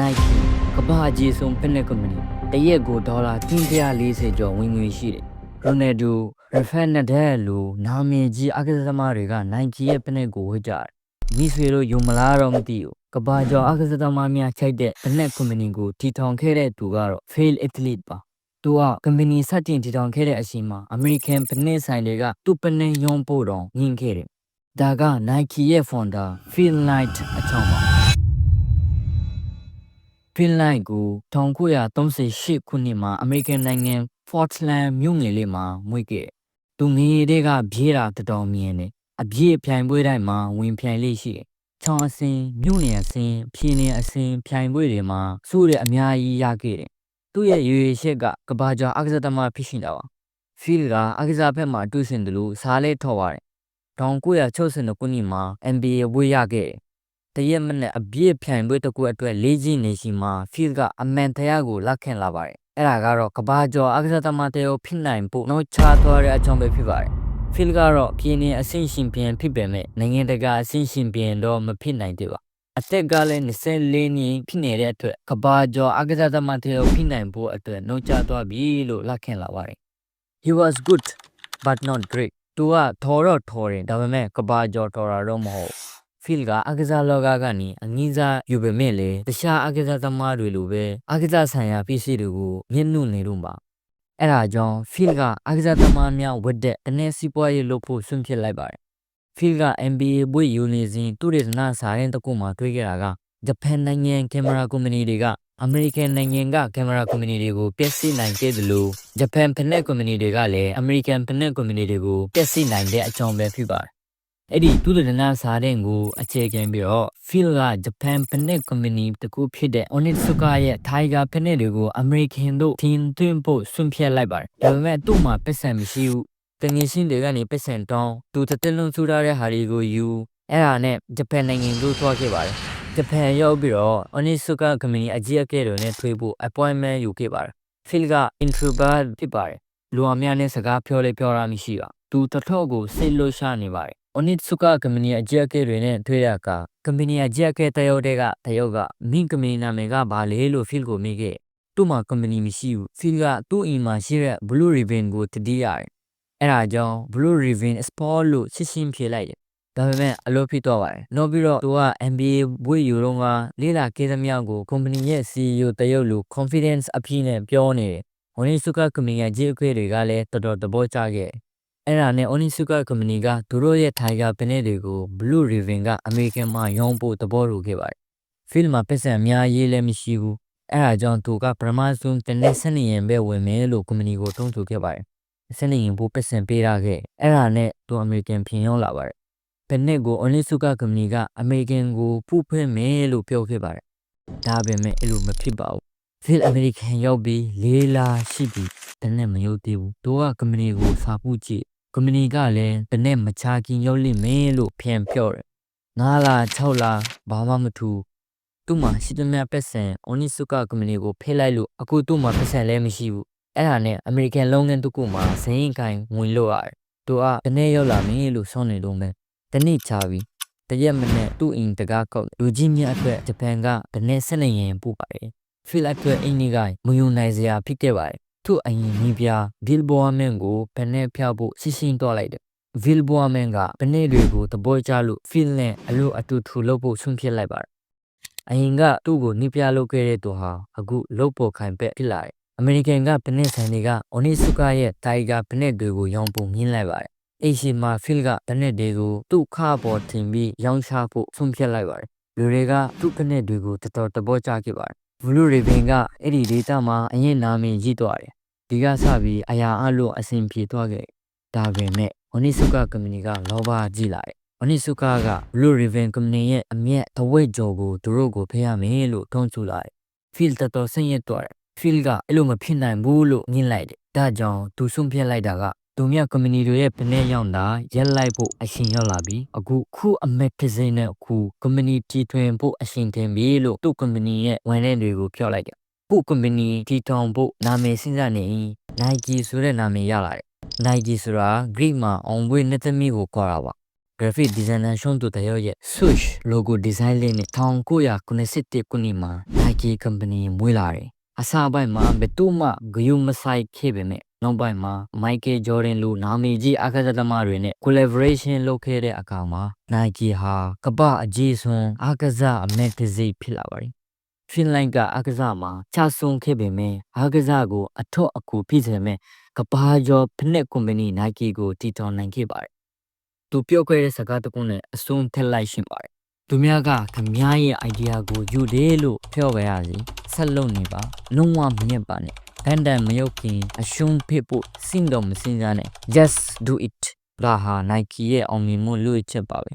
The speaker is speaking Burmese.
Nike ကမ္ဘာအကြီးဆုံးဖက်နက်ကုမ္ပဏီတရက်ကိုဒေါ်လာ340ကျော်ဝင်ငွေရှိတယ်။ Ronaldo, Rafael Nadal လိုနာမည်ကြီးအားကစားသမားတွေက Nike ရဲ့ဖက်နက်ကိုဝတ်ကြတယ်။မိဆွေတို့ယုံမလားတော့မသိဘူး။ကမ္ဘာကျော်အားကစားသမားများချိုက်တဲ့ဖက်နက်ကုမ္ပဏီကိုတည်ထောင်ခဲ့တဲ့သူကတော့ Phil Athlete ပါ။သူကကုမ္ပဏီစတင်တည်ထောင်ခဲ့တဲ့အချိန်မှာ American ဖက်နက်ဆိုင်တွေကသူ့ဖက်နက်ရောင်းဖို့တော့ညှင်းခဲ့တယ်။ဒါက Nike ရဲ့ founder Phil Knight အချောင်းပါ။ ဖင်လန်ကို1938ခုနှစ်မှာအမေရိကန်နိုင်ငံ Portland မြို့ငယ်လေးမှာမွေးခဲ့တယ်။သူငယ်တဲ့ကပြေးတာတတော်မြင်တယ်။အပြေးပြိုင်ပွဲတိုင်းမှာဝင်ပြိုင်လေးရှိတယ်။ချောင်းအစင်မြို့နယ်အစင်ဖြင်းနေအစင်ပြိုင်ပွဲတွေမှာစိုးတဲ့အများကြီးရခဲ့တယ်။သူ့ရဲ့ရွေရွေချက်ကကဘာကျော်အကစားသမားဖြစ်ရှင်တာပါ။ဖီလ်ကအကစားဘက်မှာတွေ့စင်တယ်လို့စားလဲထော်ပါတယ်။1962ခုနှစ်မှာ NBA ဝေးရခဲ့ တယ်တရက်မနဲ့အပြည့်ဖြိုင်ပွဲတစ်ခုအတွက်လေးကြီးနေရှိမှာဖီလ်ကအမန်တရားကိုလက်ခံလာပါတယ်အဲ့ဒါကတော့ကဘာကျော်အကစားသမားတယောက်ဖြစ်နိုင်ဖို့နောက်ချသွားတဲ့အကြောင်းပဲဖြစ်ပါတယ်ဖီလ်ကတော့ပြည်နေအဆင့်ရှင်ပြန်ဖြစ်ပေမဲ့နိုင်ငံတကာအဆင့်ရှင်ပြန်တော့မဖြစ်နိုင်သေးပါအသက်ကလည်း24နှစ်ဖြစ်နေတဲ့အတွက်ကဘာကျော်အကစားသမားတယောက်ဖြစ်နိုင်ဖို့အတွက်နှုတ်ချသွားပြီလို့လက်ခံလာပါတယ် He was good but not great သူကထော်တော့ထော်တယ်ဒါပေမဲ့ကဘာကျော်ထော်တာတော့မဟုတ် ဖီလ်ကအကစားလောကကနေအငင်းစားယူပေမဲ့လေတခြားအကစားသမားတွေလိုပဲအကစားဆိုင်ရာပစ္စည်းတွေကိုမျက်နှာနေလို့ပါအဲ့ဒါကြောင့်ဖီလ်ကအကစားသမားများဝတ်တဲ့တနည်းစီးပွားရေးလုပ်ဖို့ဆွန့်ဖြစ်လိုက်ပါတယ်ဖီလ်က NBA ဘွေယူနေစဉ်သူရဒနာစာရင်တကူမှတွေ့ခဲ့တာကဂျပန်နိုင်ငံကင်မရာကုမ္ပဏီတွေကအမေရိကန်နိုင်ငံကကင်မရာကုမ္ပဏီတွေကိုပျက်စီးနိုင်ခဲ့တယ်လို့ဂျပန်ဖက်နက်ကုမ္ပဏီတွေကလည်းအမေရိကန်ဖက်နက်ကုမ္ပဏီတွေကိုပျက်စီးနိုင်တဲ့အကြောင်းပဲဖြစ်ပါတယ် အဲ့ဒီသူဒရနာစာတဲ့ကိုအခြေခံပြီးတော့ Phil ကဂျပန်ဖက်နက်ကုမ္ပဏီတကူဖြစ်တဲ့ Onitsuka ရဲ့ Tiger ဖက်နက်တွေကို American တို့တင်သွင်းဖို့ဆွန့်ဖြတ်လိုက်ပါတယ်ဒါပေမဲ့သူ့မှာပတ်စံမရှိဘူးတငယ်ချင်းတွေကနေပတ်စံတောင်းသူတစ်တက်လုံးထူထားတဲ့ဟာတွေကိုယူအဲ့ဒါနဲ့ဂျပန်နိုင်ငံကိုသွားခဲ့ပါတယ်ဂျပန်ရောက်ပြီးတော့ Onitsuka ကုမ္ပဏီအကြီးအကဲတွေနဲ့တွေ့ဖို့ appointment ယူခဲ့ပါတယ် Phil က introvert ဖြစ်ပါတယ်လူအများနဲ့စကားပြောလေပြောတာမရှိပါသူတထော့ကိုစိတ်လွတ်ရှာနေပါတယ် Onitsuka ကုမ္ပဏီအကြီးအကဲတွေနဲ့တွေ့ရကကုမ္ပဏီအကြီးအကဲတယောက်တည်းကတယောက်ကမင်းကုမ္ပဏီနာမည်ကဘာလဲလို့ Phil ကိုမေးခဲ့သူ့မှာကုမ္ပဏီမရှိဘူး Phil ကသူ့အိမ်မှာရှိတဲ့ Blue Ribbon ကိုတတိရတယ်အဲ့ဒါကြောင့် Blue Ribbon Sport လို့ရှင်းရှင်းဖြေလိုက်တယ်ဒါပေမဲ့အလုပ်ဖြစ်တော့ပါတယ်။နောက်ပြီးတော့သူက NBA ဘွေယူတော့ကလေးလာကေးသမျှကိုကုမ္ပဏီရဲ့ CEO တရုတ်လူ confidence အပြည့်နဲ့ပြောနေတယ်။ Onitsuka ကုမ္ပဏီရဲ့ကြီးအကဲတွေကလည်းတော်တော်သဘောကျခဲ့တယ်။ အဲ့ဒါနဲ့ Onitsuka ကုမ္ပဏီကသူတို့ရဲ့ Tiger ပင်တွေကို Blue Ribbon ကအမေရိကန်မှာရောင်းဖို့သဘောတူခဲ့ပါတယ်။ film မှာပတ်စံအများကြီးလည်းမရှိဘူး။အဲ့ဒါကြောင့်သူကပထမဆုံးတနေ့စနေရင်ပဲဝင်မယ်လို့ကုမ္ပဏီကိုတုံ့ဆိုခဲ့ပါတယ်။စနေရင်ပိုပတ်စံပေးရခဲ့။အဲ့ဒါနဲ့သူအမေရိကန်ပြင်ရောက်လာပါတယ်။ဘယ်နှစ်ကို Onitsuka ကုမ္ပဏီကအမေရိကန်ကိုပူဖွင့်မယ်လို့ပြောခဲ့ပါတယ်။ဒါပေမဲ့အဲ့လိုမဖြစ်ပါဘူး။ Phil American ရောက်ပြီးလေးလာရှိပြီးတနေ့မရုပ်သေးဘူး။သူကကုမ္ပဏီကိုစာပူကြည့် ကုမ္ပဏီကလည်းတနေ့မချခင်ရောက်လိမ့်မယ်လို့ပြန်ပြောတယ်။9လ6လဘာမှမထူသူ့မှာရှိသမျှပတ်စံ Onitsuka ကုမ္ပဏီကိုဖိလိုက်လို့အခုသူ့မှာပတ်စံလည်းမရှိဘူး။အဲ့ဒါနဲ့ American လုပ်ငန်းတစ်ခုမှာဇင်းကိုင်ဝင်လို့ရတယ်။သူကတနေ့ရောက်လာမယ်လို့ဆောင်းနေတော့မယ်။တနေ့ချပြီးတရက်မနဲ့သူ့အိမ်တကားကောက်လူကြီးမြတ်အတွက်ဂျပန်ကတနေ့ဆက်နေရင်ပို့ပါတယ်။ဖိလိုက်အတွက်အင်းကြီးကမယုံနိုင်စရာဖြစ်ခဲ့ပါတယ်။ သူ့အရင်နီးပြဘီလ်ဘောမန်ကိုဘယ်နဲ့ဖျောက်ဖို့ရှင်းရှင်းတော့လိုက်တယ်။ဗီလ်ဘောမန်ကဘယ်နဲ့တွေကိုသဘောကျလို့ဖီလနဲ့အလို့အတူထူလုပ်ဖို့ဆွန့်ဖြစ်လိုက်ပါတယ်။အရင်ကသူ့ကိုနီးပြလုပ်ခဲ့တဲ့သူဟာအခုလုတ်ပေါ်ခိုင်ပက်ဖြစ်လာတယ်။အမေရိကန်ကပနစ်ဆန်တွေကအိုနီဆူကာရဲ့တိုင်ဂါပနစ်တွေကိုရောင်းဖို့မြင်လိုက်ပါတယ်။အိရှိမှာဖီလကပနစ်တွေကိုသူ့ခါပေါ်တင်ပြီးရောင်းချဖို့ဆွန့်ဖြစ်လိုက်ပါတယ်။လူတွေကသူ့ပနစ်တွေကိုတော်တော်သဘောကျခဲ့ပါတယ်။ ဘလူးရီဘင်ကအဲ့ဒီဒေတာမှာအရင်နာမည်ကြီးသွားတယ်။ဒီကစပြီးအရာအလို့အဆင်ပြေသွားခဲ့။ဒါပေမဲ့အိုနီဆူကာကုမ္ပဏီကလောဘကြီးလာတယ်။အိုနီဆူကာက Blue Ribbon ကုမ္ပဏီရဲ့အမျက်သဝိတ်ကြော်ကိုသူတို့ကိုဖေးရမယ်လို့ထုံးချလိုက်။ Phil တော်တော်ဆင်းရဲသွားတယ်။ Phil ကအဲ့လိုမဖြစ်နိုင်ဘူးလို့ညှင်းလိုက်တယ်။ဒါကြောင့်သူဆုံးဖြတ်လိုက်တာက သူမြတ်ကုမ္ပဏီတွေရဲ့ပနေရောက်တာရက်လိုက်ဖို့အရှင်ရောက်လာပြီအခုခုအမက်ကစင်းနဲ့ခုကုမ္ပဏီတီထွင်ဖို့အရှင်တင်ပြီလို့သူ့ကုမ္ပဏီရဲ့ဝန်ထမ်းတွေကိုပြောလိုက်တယ်ပုကုမ္ပဏီတီထောင်ဖို့နာမည်စဉ်းစားနေ Nike ဆိုတဲ့နာမည်ရလာတယ် Nike ဆိုတာ Greek မှာအောင်ပွဲနှစ်သမီးကိုခေါ်တာပါ graphic designer ရှုံးသူတယောက်ရဲ့ swoosh logo design လေးနဲ့1991ခုနှစ်မှာ Nike company မွေးလာတယ်။အစပိုင်းမှာဘယ်သူမှဂယုမဆိုင်ခဲ့ပေမဲ့ နောက်ပိုင်းမှာ Michael Jordan လိုနာမည်ကြီးအားကစားသမားတွေနဲ့ collaboration လုပ်ခဲ့တဲ့အခါမှာ Nike ဟာကမ္ဘာအကြီးဆုံးအားကစားအမက်တစိဖြစ်လာပါတယ်။ဖင်လိုင်းကအားကစားမှာချဆုံးခဲ့ပေမဲ့အားကစားကိုအထောက်အကူဖြစ်စေမဲ့ကဘာကျော်ဖနက်ကုမ္ပဏီ Nike ကိုတည်ထောင်နိုင်ခဲ့ပါတယ်။သူပြောခဲ့တဲ့စကားတစ်ခုနဲ့အဆုံးထက်လိုက်ရှင်ပါတယ်။သူများကခမားရဲ့ idea ကိုယူတယ်လို့ပြောကြရစီဆက်လုပ်နေပါလုံးဝမညစ်ပါနဲ့ ဘန်ဒန်မရုပ်ခင်အရှုံးဖြစ်ဖို့စဉ်းတော့မစဉ်းစားနဲ့ just do it ဒါဟာ Nike ရဲ့အောင်မြင်မှုလို့ချက်ပါပဲ